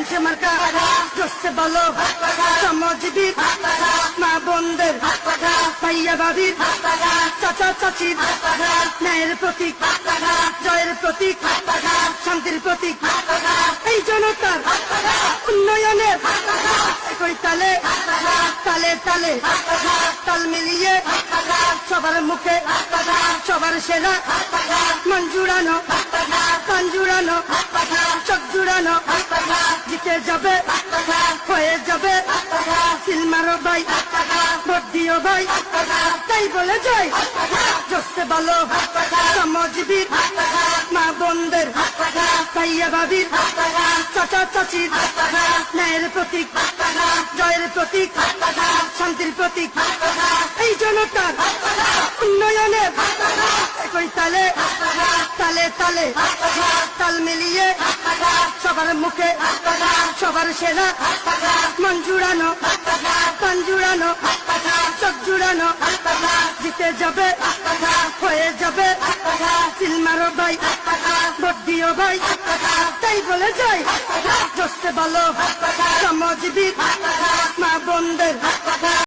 মানুষে মার্কা জোসে বলো শ্রমজীবীর মা বোনদের ভাইয়া ভাবির চাচা চাচির ন্যায়ের প্রতীক, জয়ের প্রতীক, শান্তির প্রতীক। এই জনতার উন্নয়নের একই তালে তালে তালে, তাল মিলিয়ে সবার মুখে, সবার সেরা মন জুড়ানো কান জুড়ানো, চোখ জুড়ানো জিতে যাবে, হয়ে যাবে। সিলমারো ভাই ভোট ভাই, তাই বলে যাই। জোসে ভালো শ্রমজীবীর মা বোনদের, ভাইয়া ভাবির, চাচা চাচির, ন্যায়ের প্রতীক, জয়ের প্রতীক, শান্তির প্রতীক। এই জনতার উন্নয়নের একই তালে তালে তালে, তাল মিলিয়ে সবার মুখে সবার সেরা মন জুড়ানো কান জুড়ানো চোখ জুড়ানো। জিতে যাবে, হয়ে যাবে। সিলমারো ভাই ভোট দিও ভাই তাই বলে যাই জোসে ভালো বোনদের